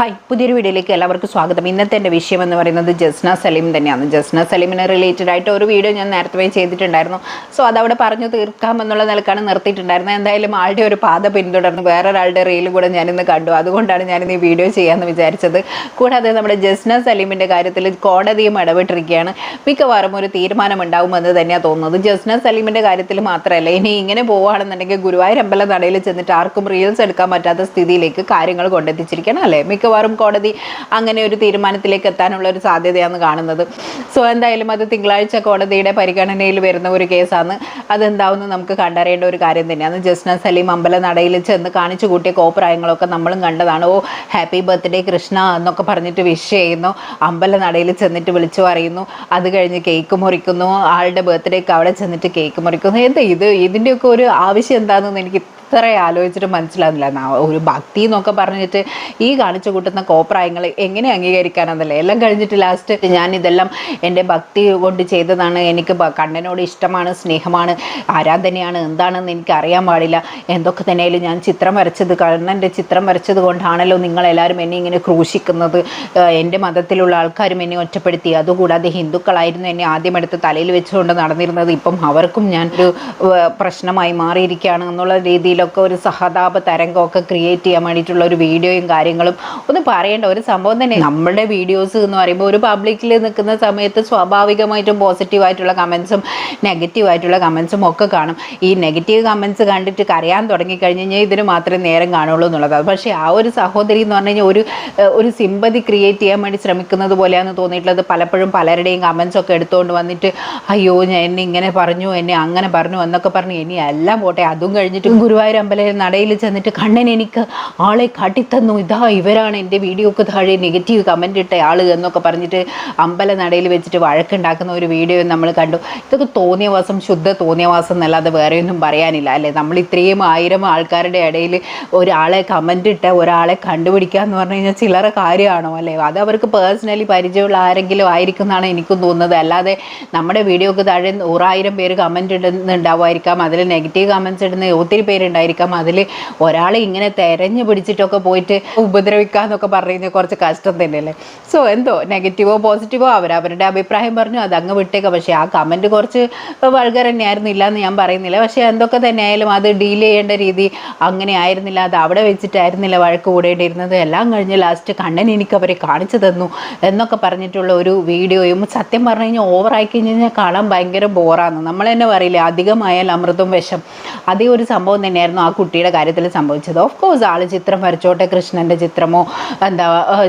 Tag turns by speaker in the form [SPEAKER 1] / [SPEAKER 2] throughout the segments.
[SPEAKER 1] Hi പുതിയൊരു വീഡിയോയിലേക്ക് എല്ലാവർക്കും സ്വാഗതം. ഇന്നത്തെ എന്റെ വിഷയം എന്ന് പറയുന്നത് ജസ്ന സലീം തന്നെയാണ്. ജസ്ന സലീമിനെ റിലേറ്റഡ് ആയിട്ട് ഒരു വീഡിയോ ഞാൻ നേരത്തെ ചെയ്തിട്ടുണ്ടായിരുന്നു. സോ അതവിടെ പറഞ്ഞു തീർക്കാം എന്നുള്ള നിലക്കാണ് നിർത്തിയിട്ടുണ്ടായിരുന്നത്. എന്തായാലും ആളുടെ ഒരു പാത പിന്തുടർന്ന് വേറൊരാളുടെ റീൽ കൂടെ ഞാനിന്ന് കണ്ടു. അതുകൊണ്ടാണ് ഞാനിന്ന് ഈ വീഡിയോ ചെയ്യാമെന്ന് വിചാരിച്ചത്. കൂടാതെ നമ്മുടെ ജസ്ന സലീമിന്റെ കാര്യത്തിൽ കോടതിയും ഇടപെട്ടിരിക്കുകയാണ്. മിക്കവാറും ഒരു തീരുമാനം ഉണ്ടാവുമെന്ന് തന്നെയാണ് തോന്നുന്നത്. ജസ്ന സലീമിന്റെ കാര്യത്തിൽ മാത്രമല്ല ഇനി ഇങ്ങനെ പോവുകയാണെന്നുണ്ടെങ്കിൽ ഗുരുവായൂർ അമ്പല നടയിൽ ചെന്നിട്ട് ആർക്കും റീൽസ് എടുക്കാൻ പറ്റാത്ത സ്ഥിതിയിലേക്ക് കാര്യങ്ങൾ കൊണ്ടെത്തിച്ചിരിക്കണം അല്ലേ? മിക്കവാറും കോടതി അങ്ങനെ ഒരു തീരുമാനത്തിലേക്ക് എത്താനുള്ള ഒരു സാധ്യതയാണ് കാണുന്നത്. സോ എന്തായാലും അത് തിങ്കളാഴ്ച കോടതിയുടെ പരിഗണനയിൽ വരുന്ന ഒരു കേസാണ്. അതെന്താവുന്ന നമുക്ക് കണ്ടറിയേണ്ട ഒരു കാര്യം തന്നെയാണ്. ജസ്ന സലീം അമ്പലനടയിൽ ചെന്ന് കാണിച്ചു കൂട്ടിയ കോപ്രായങ്ങളൊക്കെ നമ്മളും കണ്ടതാണ്. ഓ ഹാപ്പി ബർത്ത്ഡേ കൃഷ്ണ എന്നൊക്കെ പറഞ്ഞിട്ട് വിഷ് ചെയ്യുന്നു. അമ്പലനടയിൽ ചെന്നിട്ട് വിളിച്ചു പറയുന്നു. അത് കഴിഞ്ഞ് കേക്ക് മുറിക്കുന്നു. ആളുടെ ബർത്ത്ഡേക്ക് അവിടെ ചെന്നിട്ട് കേക്ക് മുറിക്കുന്നു. എന്താ ഇത്? ഇതിന്റെയൊക്കെ ഒരു ആവശ്യം എന്താണെന്ന് എനിക്ക് ഇത്ര ആലോചിച്ചിട്ട് മനസ്സിലാകുന്നില്ല ഒരു ഭക്തി എന്നൊക്കെ പറഞ്ഞിട്ട് ഈ കാണിച്ചു കൂട്ടുന്ന കോപ്രായങ്ങൾ എങ്ങനെ അംഗീകരിക്കാനെന്നല്ലേ? എല്ലാം കഴിഞ്ഞിട്ട് ലാസ്റ്റ് ഞാൻ ഇതെല്ലാം എന്റെ ഭക്തി കൊണ്ട് ചെയ്തതാണ്. എനിക്ക് കണ്ണനോട് ഇഷ്ടമാണ് സ്നേഹമാണ് ആരാധനയാണ് എന്താണെന്ന് എനിക്ക് അറിയാൻ പാടില്ല. എന്തൊക്കെ തന്നെയാലും ഞാൻ ചിത്രം വരച്ചത് കണ്ണന്റെ ചിത്രം വരച്ചത് കൊണ്ടാണല്ലോ നിങ്ങളെല്ലാവരും എന്നെ ഇങ്ങനെ ക്രൂശിക്കുന്നത്. എന്റെ മതത്തിലുള്ള ആൾക്കാരും എന്നെ ഒറ്റപ്പെടുത്തി. അതുകൂടാതെ ഹിന്ദുക്കളായിരുന്നു എന്നെ ആദ്യം എടുത്ത് തലയിൽ വെച്ചുകൊണ്ട് നടന്നിരുന്നത്. ഇപ്പം അവർക്കും ഞാൻ ഒരു പ്രശ്നമായി മാറിയിരിക്കുകയാണ് എന്നുള്ള രീതിയിലൊക്കെ ഒരു സഹതാപ തരംഗമൊക്കെ ക്രിയേറ്റ് ചെയ്യാൻ വേണ്ടിയിട്ടുള്ള ഒരു വീഡിയോയും കാര്യങ്ങളും ഒന്ന് പറയേണ്ട ഒരു സംഭവം തന്നെ. നമ്മുടെ വീഡിയോസ് എന്ന് പറയുമ്പോൾ ഒരു പബ്ലിക്കിൽ നിൽക്കുന്ന സമയത്ത് സ്വാഭാവികമായിട്ടും പോസിറ്റീവായിട്ടുള്ള കമൻസും നെഗറ്റീവായിട്ടുള്ള കമൻസും ഒക്കെ കാണും. ഈ നെഗറ്റീവ് കമൻസ് കണ്ടിട്ട് കരയാൻ തുടങ്ങിക്കഴിഞ്ഞ് കഴിഞ്ഞാൽ ഇതിന് മാത്രമേ നേരം കാണുള്ളൂ എന്നുള്ളതാണ് പക്ഷേ ആ ഒരു സഹോദരി എന്ന് പറഞ്ഞു കഴിഞ്ഞാൽ ഒരു ഒരു സിമ്പതി ക്രിയേറ്റ് ചെയ്യാൻ വേണ്ടി ശ്രമിക്കുന്നത് പോലെയാണ് തോന്നിയിട്ടുള്ളത് പലപ്പോഴും പലരുടെയും കമൻസ് ഒക്കെ എടുത്തുകൊണ്ട് വന്നിട്ട് അയ്യോ ഞാൻ എന്നെ ഇങ്ങനെ പറഞ്ഞു എന്നെ അങ്ങനെ പറഞ്ഞു എന്നൊക്കെ പറഞ്ഞു ഇനി എല്ലാം പോട്ടെ. അതും കഴിഞ്ഞിട്ട് ഗുരുവായൂർ അമ്പലയിൽ നടയിൽ ചെന്നിട്ട് കണ്ണൻ എനിക്ക് ആളെ കാട്ടിത്തന്നു. ഇതാ ഇവരാണ് എന്റെ വീഡിയോക്ക് താഴെ നെഗറ്റീവ് കമന്റ് ഇട്ട ആൾ എന്നൊക്കെ പറഞ്ഞിട്ട് അമ്പല നടയിൽ വെച്ചിട്ട് വഴക്കുണ്ടാക്കുന്ന ഒരു വീഡിയോ നമ്മൾ കണ്ടു. ഇതൊക്കെ തോന്നിയവാസം ശുദ്ധ തോന്നിയവാസം എന്നല്ലാതെ വേറെ ഒന്നും പറയാനില്ല അല്ലേ? നമ്മൾ ഇത്രയും ആയിരം ആൾക്കാരുടെ ഇടയിൽ ഒരാളെ കമന്റ് ഇട്ട ഒരാളെ കണ്ടുപിടിക്കുക എന്ന് പറഞ്ഞു കഴിഞ്ഞാൽ ചില്ലറ കാര്യമാണോ അല്ലേ? അത് അവർക്ക് പേഴ്സണലി പരിചയമുള്ള ആരെങ്കിലും ആയിരിക്കും എന്നാണ് എനിക്കും തോന്നുന്നത്. അല്ലാതെ നമ്മുടെ വീഡിയോക്ക് താഴെ നൂറായിരം പേര് കമന്റ് ഇടുന്നുണ്ടാവുമായിരിക്കാം. അതിൽ നെഗറ്റീവ് കമന്റ്സ് ഇടുന്ന ഒത്തിരി പേരുണ്ടായിരിക്കാം അതിൽ ഒരാളെ ഇങ്ങനെ തെരഞ്ഞു പിടിച്ചിട്ടൊക്കെ പോയിട്ട് ഉപദ്രവിക്കുക എന്നൊക്കെ കുറച്ച് കഷ്ടം തന്നെയല്ലേ? സോ എന്തോ നെഗറ്റീവോ പോസിറ്റീവോ അവരവരുടെ അഭിപ്രായം പറഞ്ഞു അത് അങ്ങ് വിട്ടേക്കാം. പക്ഷേ ആ കമന്റ് കുറച്ച് വൾഗർ തന്നെയായിരുന്നു. ഇല്ല എന്ന് ഞാൻ പറയുന്നില്ല. പക്ഷേ എന്തൊക്കെ തന്നെ ആയാലും അത് ഡീൽ ചെയ്യേണ്ട രീതി അങ്ങനെ ആയിരുന്നില്ല. അത് അവിടെ വെച്ചിട്ടായിരുന്നില്ല വഴക്ക് കൂടേണ്ടിയിരുന്നത്. എല്ലാം കഴിഞ്ഞ് ലാസ്റ്റ് കണ്ണൻ എനിക്ക് അവരെ കാണിച്ചു തന്നു എന്നൊക്കെ പറഞ്ഞിട്ടുള്ള ഒരു വീഡിയോയും സത്യം പറഞ്ഞു കഴിഞ്ഞാൽ ഓവറായി കഴിഞ്ഞ് കഴിഞ്ഞാൽ കാണാൻ ഭയങ്കര ബോറാണ് നമ്മൾ തന്നെ പറയില്ലേ അധികമായാൽ അമൃതും വിഷം. അതേ ഒരു സംഭവം തന്നെയായിരുന്നു. ആ കുട്ടിയുടെ കാര്യത്തിൽ സംഭവിച്ചത്. ഓഫ് കോഴ്സ് ആൾ ചിത്രം വരച്ചോട്ടെ കൃഷ്ണന്റെ ചിത്രമോ എന്താ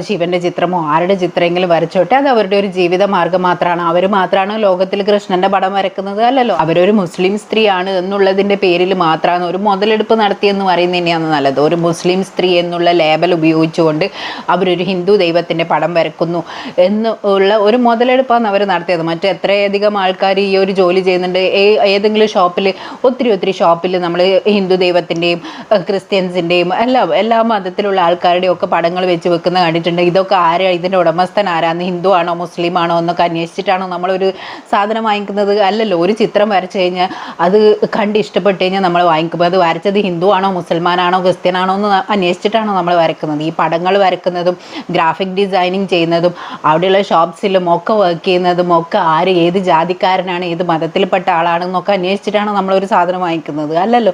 [SPEAKER 1] ശിവന്റെ ചിത്രമോ ആരുടെ ചിത്രമെങ്കിലും വരച്ചോട്ടെ അത് അവരുടെ ഒരു ജീവിത മാർഗം മാത്രമാണ്. അവർ മാത്രമാണ് ലോകത്തിൽ കൃഷ്ണന്റെ പടം വരക്കുന്നത് അല്ലല്ലോ. അവരൊരു മുസ്ലിം സ്ത്രീയാണ് എന്നുള്ളതിന്റെ പേരിൽ മാത്രമാണ് ഒരു മുതലെടുപ്പ് നടത്തിയെന്ന് പറയുന്നത് തന്നെയാണ് നല്ലത്. ഒരു മുസ്ലിം സ്ത്രീ എന്നുള്ള ലേബൽ ഉപയോഗിച്ചുകൊണ്ട് അവരൊരു ഹിന്ദു ദൈവത്തിന്റെ പടം വരക്കുന്നു എന്ന് ഉള്ള ഒരു മുതലെടുപ്പാണ് അവർ നടത്തിയത്. മറ്റു എത്രയധികം ആൾക്കാർ ഈ ഒരു ജോലി ചെയ്യുന്നുണ്ട്. ഏതെങ്കിലും ഷോപ്പിൽ ഒത്തിരി ഒത്തിരി ഷോപ്പിൽ നമ്മൾ ഹിന്ദു ദൈവത്തിന്റെയും ക്രിസ്ത്യൻസിന്റെയും എല്ലാ എല്ലാ മതത്തിലുള്ള ആൾക്കാരുടെയും ഒക്കെ പടങ്ങൾ വെച്ച് വെക്കുന്ന കണ്ടിട്ടുണ്ട്. ഇതൊക്കെ ആരാ? ഇതിന്റെ ഉടമസ്ഥൻ ആരാന്ന്? ഹിന്ദു ആണോ? മുസ്ലിം ആണോ? എന്നൊക്കെ അന്വേഷിച്ചിട്ടാണോ നമ്മളൊരു സാധനം വാങ്ങിക്കുന്നത്. അല്ലല്ലോ ഒരു ചിത്രം വരച്ചു കഴിഞ്ഞാൽ അത് കണ്ട് ഇഷ്ടപ്പെട്ട് കഴിഞ്ഞാൽ നമ്മൾ വാങ്ങിക്കുമ്പോൾ അത് വരച്ചത് ഹിന്ദു ആണോ? മുസൽമാനാണോ ക്രിസ്ത്യനാണോ എന്ന് അന്വേഷിച്ചിട്ടാണോ നമ്മൾ വരക്കുന്നത്. ഈ പടങ്ങൾ വരക്കുന്നതും ഗ്രാഫിക് ഡിസൈനിങ് ചെയ്യുന്നതും അവിടെയുള്ള ഷോപ്സിലും ഒക്കെ വർക്ക് ചെയ്യുന്നതും ഒക്കെ ആര് ഏത് ജാതിക്കാരനാണ്? ഏത് മതത്തിൽപ്പെട്ട ആളാണെന്നൊക്കെ അന്വേഷിച്ചിട്ടാണ് നമ്മളൊരു സാധനം വാങ്ങിക്കുന്നത്. അല്ലല്ലോ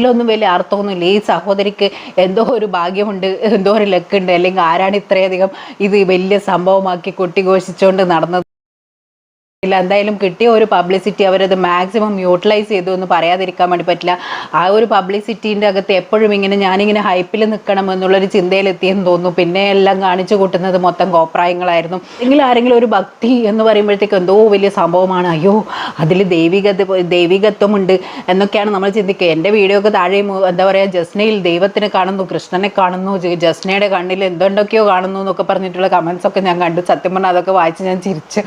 [SPEAKER 1] ഇതിലൊന്നും വലിയ അർത്ഥമൊന്നുമില്ല. ഈ സഹോദരിക്ക് എന്തോ ഒരു ഭാഗ്യമുണ്ട് എന്തോ ഒരു ലക്കുണ്ട് അല്ലെങ്കിൽ ആരാണ് ഇത്രയധികം ഇത് വലിയ സംഭവമാക്കി കൊട്ടിഘോഷിച്ചുകൊണ്ട് നടന്നത്? ഇല്ല എന്തായാലും കിട്ടിയ ഒരു പബ്ലിസിറ്റി അവരത് മാക്സിമം യൂട്ടിലൈസ് ചെയ്തു എന്ന് പറയാതിരിക്കാൻ വേണ്ടി പറ്റില്ല. ആ ഒരു പബ്ലിസിറ്റീന്റെ അകത്ത് എപ്പോഴും ഇങ്ങനെ ഞാനിങ്ങനെ ഹൈപ്പിൽ നിൽക്കണം എന്നുള്ളൊരു ചിന്തയിലെത്തിയെന്ന് തോന്നുന്നു. പിന്നെ എല്ലാം കാണിച്ചു കൂട്ടുന്നത് മൊത്തം കോപ്രായങ്ങളായിരുന്നു എങ്കിലും ആരെങ്കിലും ഒരു ഭക്തി എന്ന് പറയുമ്പോഴത്തേക്ക് എന്തോ വലിയ സംഭവമാണ്. അയ്യോ അതിൽ ദൈവിക ദൈവികത്വമുണ്ട് എന്നൊക്കെയാണ് നമ്മൾ ചിന്തിക്കുക. എന്റെ വീഡിയോ ഒക്കെ താഴെ എന്താ പറയുക ജസ്നയിൽ ദൈവത്തിനെ കാണുന്നു കൃഷ്ണനെ കാണുന്നു ജസ്നയുടെ കണ്ണിൽ എന്തുണ്ടൊക്കെയോ കാണുന്നു എന്നൊക്കെ പറഞ്ഞിട്ടുള്ള കമൻസ് ഒക്കെ ഞാൻ കണ്ടു. സത്യം പറഞ്ഞാൽ അതൊക്കെ വായിച്ച് ഞാൻ ചിരിച്ച്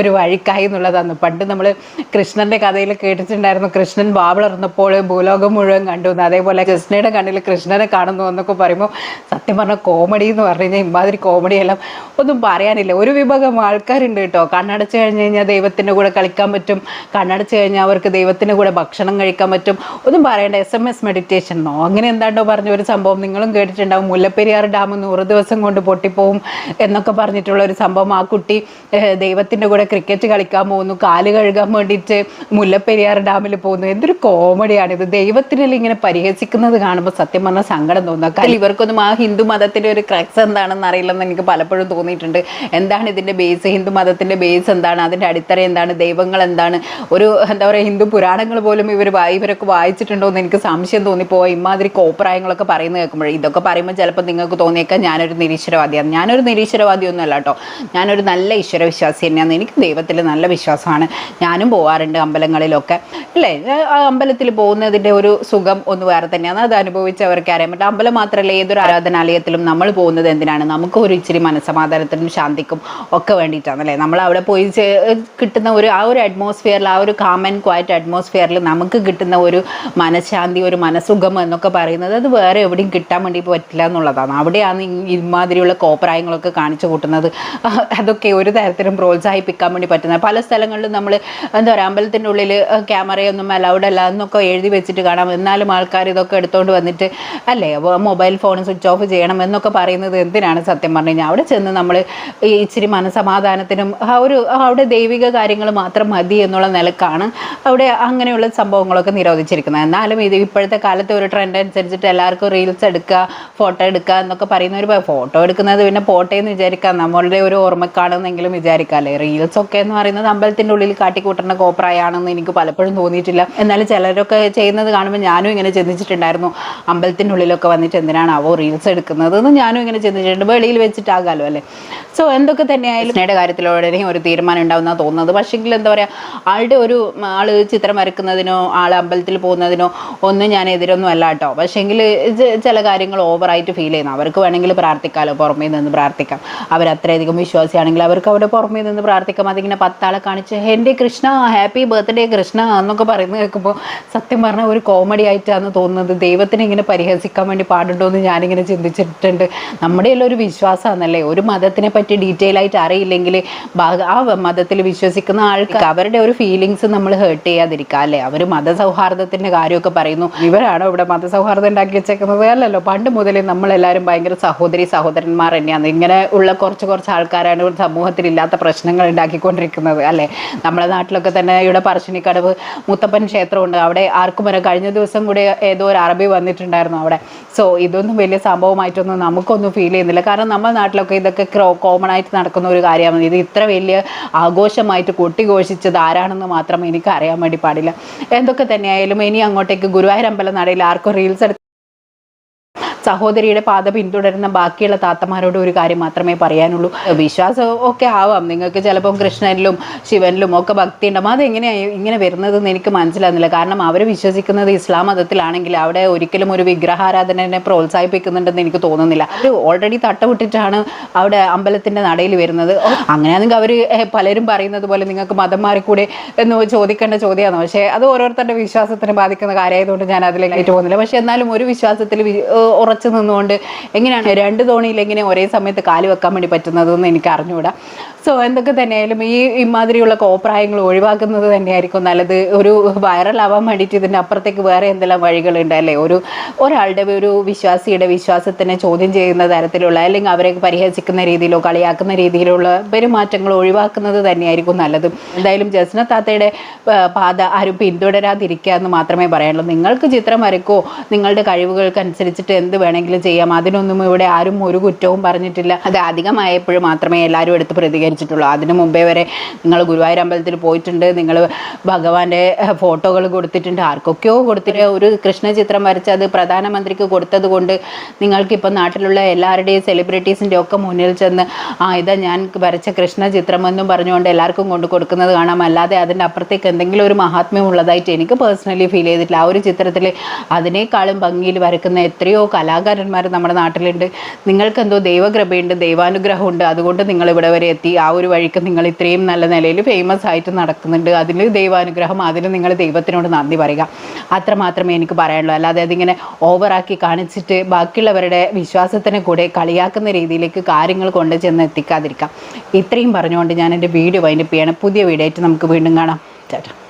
[SPEAKER 1] ഒരു വഴിക്കായി മനസ്സിലായി എന്നുള്ളതാണ്. പണ്ട് നമ്മൾ കൃഷ്ണന്റെ കഥയിൽ കേട്ടിട്ടുണ്ടായിരുന്നു കൃഷ്ണൻ വാവിളർന്നപ്പോൾ ഭൂലോകം മുഴുവൻ കണ്ടു. അതേപോലെ കൃഷ്ണയുടെ കണ്ണിൽ കൃഷ്ണനെ കാണുന്നു എന്നൊക്കെ പറയുമ്പോൾ സത്യം പറഞ്ഞ കോമഡി എന്ന് പറഞ്ഞു കഴിഞ്ഞാൽ ഇമാതിരി കോമഡി എല്ലാം ഒന്നും പറയാനില്ല. ഒരു വിഭാഗം ആൾക്കാരുണ്ട് കേട്ടോ. കണ്ണടച്ച് കഴിഞ്ഞ് കഴിഞ്ഞാൽ ദൈവത്തിന്റെ കൂടെ കളിക്കാൻ പറ്റും. കണ്ണടച്ച് കഴിഞ്ഞാൽ അവർക്ക് ദൈവത്തിന്റെ കൂടെ ഭക്ഷണം കഴിക്കാൻ പറ്റും. ഒന്നും പറയണ്ട. എസ് എം എസ് മെഡിറ്റേഷൻ എന്നോ അങ്ങനെ എന്താണ്ടോ പറഞ്ഞ ഒരു സംഭവം നിങ്ങളും കേട്ടിട്ടുണ്ടാവും. മുല്ലപ്പെരിയാർ ഡാം നൂറ് ദിവസം കൊണ്ട് പൊട്ടിപ്പോവും എന്നൊക്കെ പറഞ്ഞിട്ടുള്ള ഒരു സംഭവം ആ കുട്ടി ദൈവത്തിന്റെ കൂടെ ക്രിക്കറ്റ് കളിക്കാൻ പോകുന്നു കാൽ കഴുകാൻ വേണ്ടിയിട്ട് മുല്ലപ്പെരിയാർ ഡാമിൽ പോകുന്നു. എന്തൊരു കോമഡിയാണ് ഇത്. ദൈവത്തിനെല്ലാം ഇങ്ങനെ പരിഹസിക്കുന്നത് കാണുമ്പോൾ സത്യം പറഞ്ഞാൽ സങ്കടം തോന്നുക കാരണം ഇവർക്കൊന്നും ആ ഹിന്ദു മതത്തിന്റെ ഒരു ക്രക്സ് എന്താണെന്ന് അറിയില്ലെന്ന് എനിക്ക് പലപ്പോഴും തോന്നിയിട്ടുണ്ട്. എന്താണ് ഇതിന്റെ ബേസ് ഹിന്ദു മതത്തിന്റെ ബേസ് എന്താണ്? അതിന്റെ അടിത്തറ എന്താണ്? ദൈവങ്ങൾ എന്താണ്? ഒരു എന്താ പറയുക ഹിന്ദു പുരാണങ്ങൾ പോലും ഇവർ ഇവരൊക്കെ വായിച്ചിട്ടുണ്ടോ എന്ന് എനിക്ക് സംശയം തോന്നിപ്പോയി. ഇമാതിരി കോപ്രായങ്ങളൊക്കെ പറയുന്നത് കേൾക്കുമ്പോൾ ഇതൊക്കെ പറയുമ്പോൾ ചിലപ്പോൾ നിങ്ങൾക്ക് തോന്നിയേക്കാം ഞാനൊരു നിരീശ്വരവാദിയാണ്. ഞാനൊരു നിരീശ്വരവാദിയൊന്നും അല്ല കേട്ടോ. ഞാനൊരു നല്ല ഈശ്വരവിശ്വാസി തന്നെയാണ് എനിക്ക് ദൈവത്തിൽ നല്ല വിശ്വാസമാണ്. ഞാനും പോവാറുണ്ട് അമ്പലങ്ങളിലൊക്കെ. അല്ലേ? അമ്പലത്തിൽ പോകുന്നതിന്റെ ഒരു സുഖം ഒന്ന് വേറെ തന്നെയാണ്. അത് അനുഭവിച്ചവർക്ക് അറിയാൻ പറ്റും. അമ്പലം മാത്രമല്ല ഏതൊരു ആരാധനാലയത്തിലും നമ്മൾ പോകുന്നത് എന്തിനാണ്? നമുക്ക് ഒരു ഇച്ചിരി മനസ്സമാധാനത്തിനും ശാന്തിക്കും ഒക്കെ വേണ്ടിയിട്ടാണ് അല്ലേ? നമ്മൾ അവിടെ പോയി കിട്ടുന്ന ഒരു ആ ഒരു അറ്റ്മോസ്ഫിയറിൽ ആ ഒരു കാം ആൻഡ് ക്വയറ്റ് അറ്റ്മോസ്ഫിയറിൽ നമുക്ക് കിട്ടുന്ന ഒരു മനഃശാന്തി ഒരു മനസ്സുഖം എന്നൊക്കെ പറയുന്നത് അത് വേറെ എവിടെയും കിട്ടാൻ വേണ്ടി പറ്റില്ല എന്നുള്ളതാണ്. അവിടെയാണ് ഇമാതിരിയുള്ള കോപ്രായങ്ങളൊക്കെ കാണിച്ചു കൂട്ടുന്നത്. അതൊക്കെ ഒരു തരത്തിലും പ്രോത്സാഹിപ്പിക്കാൻ വേണ്ടി പറ്റുന്നത്. പല സ്ഥലങ്ങളിലും നമ്മൾ എന്താ പറയുക അമ്പലത്തിന്റെ ഉള്ളിൽ ക്യാമറയൊന്നും അലൗഡ് അല്ല എന്നൊക്കെ എഴുതി വെച്ചിട്ട് കാണാം. എന്നാലും ആൾക്കാർ ഇതൊക്കെ എടുത്തുകൊണ്ട് വന്നിട്ട് അല്ലേ മൊബൈൽ ഫോൺ സ്വിച്ച് ഓഫ് ചെയ്യണം എന്നൊക്കെ പറയുന്നത് എന്തിനാണ് സത്യം പറഞ്ഞു കഴിഞ്ഞാൽ? അവിടെ ചെന്ന് നമ്മൾ ഇച്ചിരി മനസമാധാനത്തിനും ആ ഒരു അവിടെ ദൈവിക കാര്യങ്ങൾ മാത്രം മതി എന്നുള്ള നിലക്കാണ് അവിടെ അങ്ങനെയുള്ള സംഭവങ്ങളൊക്കെ നിരോധിച്ചിരിക്കുന്നത്. എന്നാലും ഇത് ഇപ്പോഴത്തെ കാലത്തെ ഒരു ട്രെൻഡ് അനുസരിച്ചിട്ട് എല്ലാവർക്കും റീൽസ് എടുക്കുക ഫോട്ടോ എടുക്കുക എന്നൊക്കെ പറയുന്ന ഒരു ഫോട്ടോ എടുക്കുന്നത് പിന്നെ പോട്ടെ എന്ന് വിചാരിക്കാം. നമ്മളുടെ ഒരു ഓർമ്മക്കാണെന്നെങ്കിലും വിചാരിക്കാം അല്ലേ? റീൽസ് ഒക്കെ എന്ന് പറയുന്നത് അമ്പലത്തിന്റെ ഉള്ളിൽ കാട്ടിക്കൂട്ടുന്ന കോപ്രായാണെന്ന് എനിക്ക് പലപ്പോഴും തോന്നിയിട്ടില്ല. എന്നാലും ചിലരൊക്കെ ചെയ്യുന്നത് കാണുമ്പോൾ ഞാനും ഇങ്ങനെ ചിന്തിച്ചിട്ടുണ്ടായിരുന്നു. അമ്പലത്തിന്റെ ഉള്ളിലൊക്കെ വന്നിട്ട് എന്തിനാണാവോ റീൽസ് എടുക്കുന്നത് എന്ന് ഞാനും ഇങ്ങനെ ചിന്തിച്ചിട്ടുണ്ട്. വെളിയിൽ വെച്ചിട്ടാകാലോ അല്ലേ? സോ എന്തൊക്കെ തന്നെയായാലും സ്നേഹയുടെ കാര്യത്തിൽ ഒരു തീരുമാനം ഉണ്ടാവുന്ന തോന്നുന്നത്. പക്ഷേങ്കിൽ എന്താ പറയുക ആളുടെ ഒരു ആൾ ചിത്രം വരക്കുന്നതിനോ ആൾ അമ്പലത്തിൽ പോകുന്നതിനോ ഒന്നും ഞാൻ എതിരൊന്നും അല്ല കേട്ടോ. പക്ഷേങ്കിൽ ചില കാര്യങ്ങൾ ഓവറായിട്ട് ഫീൽ ചെയ്യുന്നു. അവർക്ക് വേണമെങ്കിൽ പ്രാർത്ഥിക്കാമല്ലോ പുറമേ നിന്ന് പ്രാർത്ഥിക്കാം. അവർ അത്രയധികം വിശ്വാസിയാണെങ്കിൽ അവർക്ക് അവിടെ പുറമേ നിന്ന് പ്രാർത്ഥിക്കാം. അതിങ്ങനെ പത്താളെ കാണിച്ച് എന്റെ കൃഷ്ണ ഹാപ്പി ബർത്ത്ഡേ കൃഷ്ണ പറയുന്നത് കേൾക്കുമ്പോൾ സത്യം പറഞ്ഞാൽ ഒരു കോമഡി ആയിട്ടാണ് തോന്നുന്നത്. ദൈവത്തിനെ ഇങ്ങനെ പരിഹസിക്കാൻ വേണ്ടി പാടുണ്ടോ എന്ന് ഞാനിങ്ങനെ ചിന്തിച്ചിട്ടുണ്ട്. നമ്മുടെ എല്ലാം ഒരു വിശ്വാസമാണല്ലേ ഒരു മതത്തിനെ പറ്റി ഡീറ്റെയിൽ ആയിട്ട് അറിയില്ലെങ്കിൽ ആ മതത്തിൽ വിശ്വസിക്കുന്ന ആൾക്ക് അവരുടെ ഒരു ഫീലിങ്സ് നമ്മൾ ഹേർട്ട് ചെയ്യാതിരിക്കുക അല്ലേ? അവർ മതസൗഹാർദ്ദത്തിന്റെ കാര്യമൊക്കെ പറയുന്നു. ഇവരാണോ ഇവിടെ മതസൗഹാർദ്ദം ഉണ്ടാക്കി വെച്ചേക്കുന്നത്? അല്ലല്ലോ പണ്ട് മുതലേ നമ്മളെല്ലാവരും ഭയങ്കര സഹോദരി സഹോദരന്മാർ തന്നെയാണ്. ഇങ്ങനെ ഉള്ള കുറച്ച് കുറച്ച് ആൾക്കാരാണ് ഒരു സമൂഹത്തിൽ ഇല്ലാത്ത പ്രശ്നങ്ങൾ ഉണ്ടാക്കിക്കൊണ്ടിരിക്കുന്നത് അല്ലേ? നമ്മുടെ നാട്ടിലൊക്കെ തന്നെ ഇവിടെ പറശ്ശിനിക്കടവ് മുത്തപ്പൻ ക്ഷേത്രമുണ്ട്. അവിടെ ആർക്കും വരെ കഴിഞ്ഞ ദിവസം കൂടെ ഏതോ ഒരു അറബി വന്നിട്ടുണ്ടായിരുന്നു അവിടെ. സോ ഇതൊന്നും വലിയ സംഭവമായിട്ടൊന്നും നമുക്കൊന്നും ഫീൽ ചെയ്യുന്നില്ല. കാരണം നമ്മുടെ നാട്ടിലൊക്കെ ഇതൊക്കെ കോമൺ ആയിട്ട് നടക്കുന്ന ഒരു കാര്യമാണ്. ഇത് ഇത്ര വലിയ ആഘോഷമായിട്ട് കൊട്ടിഘോഷിച്ചത് ആരാണെന്ന് മാത്രം എനിക്ക് അറിയാൻ വേണ്ടി പാടില്ല. എന്തൊക്കെ തന്നെയായാലും ഇനി അങ്ങോട്ടേക്ക് ഗുരുവായൂർ അമ്പലം നടയിൽ ആർക്കും റീൽസ് എടുത്ത് സഹോദരിയുടെ പാത പിന്തുടരുന്ന ബാക്കിയുള്ള താത്തമാരോട് ഒരു കാര്യം മാത്രമേ പറയാനുള്ളൂ. വിശ്വാസം ഒക്കെ ആവാം. നിങ്ങൾക്ക് ചിലപ്പം കൃഷ്ണനിലും ശിവനിലും ഒക്കെ ഭക്തി ഉണ്ടാവും. അതെങ്ങനെയാണ് ഇങ്ങനെ വരുന്നതെന്ന് എനിക്ക് മനസ്സിലാകുന്നില്ല കാരണം അവർ വിശ്വസിക്കുന്നത് ഇസ്ലാം മതത്തിലാണെങ്കിൽ അവിടെ ഒരിക്കലും ഒരു വിഗ്രഹാരാധനനെ പ്രോത്സാഹിപ്പിക്കുന്നുണ്ടെന്ന് എനിക്ക് തോന്നുന്നില്ല. അവർ ഓൾറെഡി തട്ടവിട്ടിട്ടാണ് അവിടെ അമ്പലത്തിന്റെ നടയിൽ വരുന്നത്. അങ്ങനെയാണെങ്കിൽ അവർ പലരും പറയുന്നത് പോലെ നിങ്ങൾക്ക് മതം മാറിക്കൂടെ എന്ന് ചോദിക്കേണ്ട ചോദ്യമാണ്. പക്ഷേ അത് ഓരോരുത്തരുടെ വിശ്വാസത്തിന് ബാധിക്കുന്ന കാര്യമായതുകൊണ്ട് ഞാൻ അതിലേക്ക് പോകുന്നില്ല. പക്ഷേ എന്നാലും ഒരു വിശ്വാസത്തിൽ ഉറച്ചു നിന്നുകൊണ്ട് എങ്ങനെയാണ് രണ്ട് തോണിയിൽ എങ്ങനെ ഒരേ സമയത്ത് കാൽ വെക്കാൻ വേണ്ടി പറ്റുന്നതെന്ന് എനിക്ക് അറിഞ്ഞുകൂടാ. സോ എന്തൊക്കെ തന്നെയായാലും ഈ ഇമാതിരിയുള്ള കോപ്രായങ്ങൾ ഒഴിവാക്കുന്നത് തന്നെയായിരിക്കും നല്ലത്. ഒരു വൈറലാവാൻ വേണ്ടിയിട്ട് ഇതിന്റെ അപ്പുറത്തേക്ക് വേറെ എന്തെല്ലാം വഴികളുണ്ട് അല്ലേ? ഒരു ഒരാളുടെ ഒരു വിശ്വാസിയുടെ വിശ്വാസത്തിനെ ചോദ്യം ചെയ്യുന്ന തരത്തിലുള്ള അല്ലെങ്കിൽ അവരെ പരിഹസിക്കുന്ന രീതിയിലോ കളിയാക്കുന്ന രീതിയിലുള്ള പെരുമാറ്റങ്ങൾ ഒഴിവാക്കുന്നത് തന്നെയായിരിക്കും നല്ലത്. എന്തായാലും ജസ്ന താത്തയുടെ പാത ആരും പിന്തുടരാതിരിക്കുക എന്ന് മാത്രമേ പറയാനുള്ളൂ. നിങ്ങൾക്ക് ചിത്രം വരയ്ക്കോ നിങ്ങളുടെ കഴിവുകൾക്ക് അനുസരിച്ചിട്ട് എന്ത് വേണമെങ്കിലും ചെയ്യാം. അതിനൊന്നും ഇവിടെ ആരും ഒരു കുറ്റവും പറഞ്ഞിട്ടില്ല. അത് അധികമായപ്പോഴും മാത്രമേ എല്ലാവരും എടുത്ത് പ്രതികരിച്ചിട്ടുള്ളൂ. അതിനു മുമ്പേ വരെ നിങ്ങൾ ഗുരുവായൂർ അമ്പലത്തിൽ പോയിട്ടുണ്ട്. നിങ്ങൾ ഭഗവാന്റെ ഫോട്ടോകൾ കൊടുത്തിട്ടുണ്ട്. ആർക്കൊക്കെയോ കൊടുത്തിട്ട് ഒരു കൃഷ്ണ ചിത്രം വരച്ച് അത് പ്രധാനമന്ത്രിക്ക് കൊടുത്തത് കൊണ്ട് നിങ്ങൾക്ക് ഇപ്പം നാട്ടിലുള്ള എല്ലാവരുടെയും സെലിബ്രിറ്റീസിന്റെ ഒക്കെ മുന്നിൽ ചെന്ന് ആ ഇതാ ഞാൻ വരച്ച കൃഷ്ണ ചിത്രം എന്നും പറഞ്ഞുകൊണ്ട് എല്ലാവർക്കും കൊണ്ട് കൊടുക്കുന്നത് കാണാം. അല്ലാതെ അതിന്റെ അപ്പുറത്തേക്ക് എന്തെങ്കിലും ഒരു മഹാത്മ്യം ഉള്ളതായിട്ട് എനിക്ക് പേഴ്സണലി ഫീൽ ചെയ്തിട്ടില്ല. ആ ഒരു ചിത്രത്തിൽ അതിനേക്കാളും ഭംഗിയിൽ വരക്കുന്ന എത്രയോ കലാകാരന്മാർ നമ്മുടെ നാട്ടിലുണ്ട്. നിങ്ങൾക്ക് എന്തോ ദൈവകൃപയുണ്ട് ദൈവാനുഗ്രഹമുണ്ട്. അതുകൊണ്ട് നിങ്ങൾ ഇവിടെ വരെ എത്തി. ആ ഒരു വഴിക്ക് നിങ്ങൾ ഇത്രയും നല്ല നിലയിൽ ഫേമസ് ആയിട്ട് നടക്കുന്നുണ്ട്. അതിന് ദൈവാനുഗ്രഹം അതിന് നിങ്ങൾ ദൈവത്തിനോട് നന്ദി പറയുക. അത്ര മാത്രമേ എനിക്ക് പറയാനുള്ളൂ. അല്ലാതെ അതിങ്ങനെ ഓവറാക്കി കാണിച്ചിട്ട് ബാക്കിയുള്ളവരുടെ വിശ്വാസത്തിനെ കൂടെ കളിയാക്കുന്ന രീതിയിലേക്ക് കാര്യങ്ങൾ കൊണ്ട് ചെന്ന് എത്തിക്കാതിരിക്കാം. ഇത്രയും പറഞ്ഞുകൊണ്ട് ഞാൻ എന്റെ വീഡിയോ വൈൻഡപ്പ് ചെയ്യണം. പുതിയ വീഡിയോ ആയിട്ട് നമുക്ക് വീണ്ടും കാണാം. ചേട്ടാ